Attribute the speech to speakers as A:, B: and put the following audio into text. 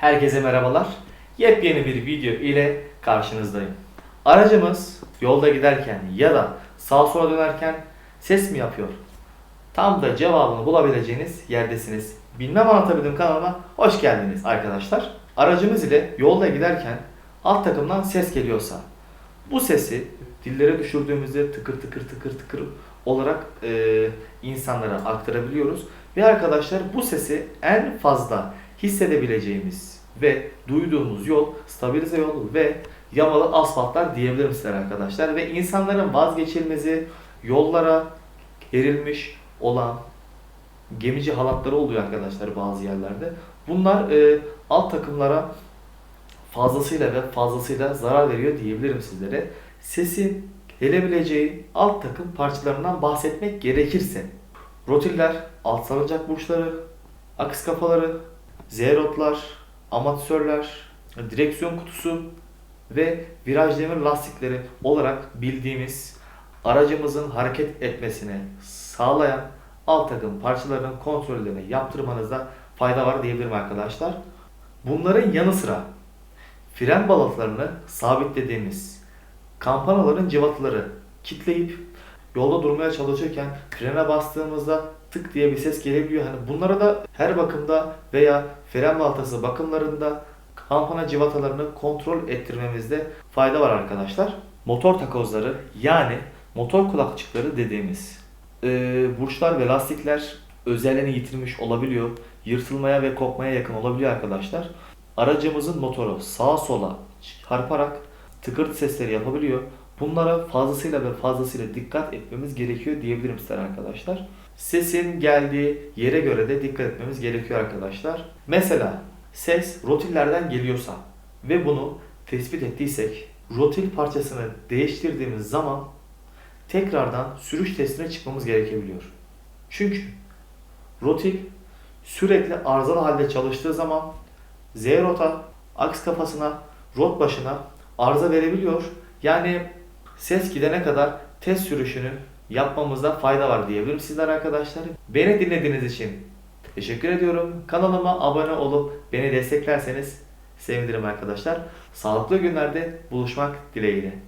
A: Herkese merhabalar. Yepyeni bir video ile karşınızdayım. Aracımız yolda giderken ya da sağa sola dönerken ses mi yapıyor? Tam da cevabını bulabileceğiniz yerdesiniz. Bilmem anlatabildim kanalıma hoş geldiniz arkadaşlar. Aracımız ile yolda giderken alt takımdan ses geliyorsa bu sesi dillere düşürdüğümüzde tıkır tıkır tıkır tıkır olarak e, insanlara aktarabiliyoruz. Ve arkadaşlar bu sesi en fazla hissedebileceğimiz ve duyduğumuz yol stabilize yol ve yamalı asfaltlar diyebilirim size arkadaşlar. Ve insanların vazgeçilmezi yollara gerilmiş olan gemici halatları oluyor arkadaşlar bazı yerlerde. Bunlar e, alt takımlara fazlasıyla ve fazlasıyla zarar veriyor diyebilirim sizlere. Sesin gelebileceği alt takım parçalarından bahsetmek gerekirse rotiller, alt salıncak burçları, akış kafaları, zerotlar, amatörler, direksiyon kutusu ve viraj demir lastikleri olarak bildiğimiz aracımızın hareket etmesini sağlayan alt takım parçalarının kontrollerini yaptırmanızda fayda var diyebilirim arkadaşlar. Bunların yanı sıra fren balatlarını sabitlediğimiz kampanaların cıvataları kitleyip yolda durmaya çalışırken frene bastığımızda tık diye bir ses gelebiliyor. Hani bunlara da her bakımda veya fren balatası bakımlarında kampana cıvatalarını kontrol ettirmemizde fayda var arkadaşlar. Motor takozları yani motor kulakçıkları dediğimiz e, burçlar ve lastikler özelliğini yitirmiş olabiliyor. Yırtılmaya ve kopmaya yakın olabiliyor arkadaşlar. Aracımızın motoru sağa sola çarparak tıkırtı sesleri yapabiliyor. Bunlara fazlasıyla ve fazlasıyla dikkat etmemiz gerekiyor diyebilirim size arkadaşlar. Sesin geldiği yere göre de dikkat etmemiz gerekiyor arkadaşlar. Mesela ses rotillerden geliyorsa ve bunu tespit ettiysek rotil parçasını değiştirdiğimiz zaman tekrardan sürüş testine çıkmamız gerekebiliyor. Çünkü rotil sürekli arızalı halde çalıştığı zaman Z rota, aks kafasına, rot başına arıza verebiliyor. Yani ses gidene kadar test sürüşünü yapmamızda fayda var diyebilirim sizler arkadaşlar. Beni dinlediğiniz için teşekkür ediyorum. Kanalıma abone olup beni desteklerseniz sevinirim arkadaşlar. Sağlıklı günlerde buluşmak dileğiyle.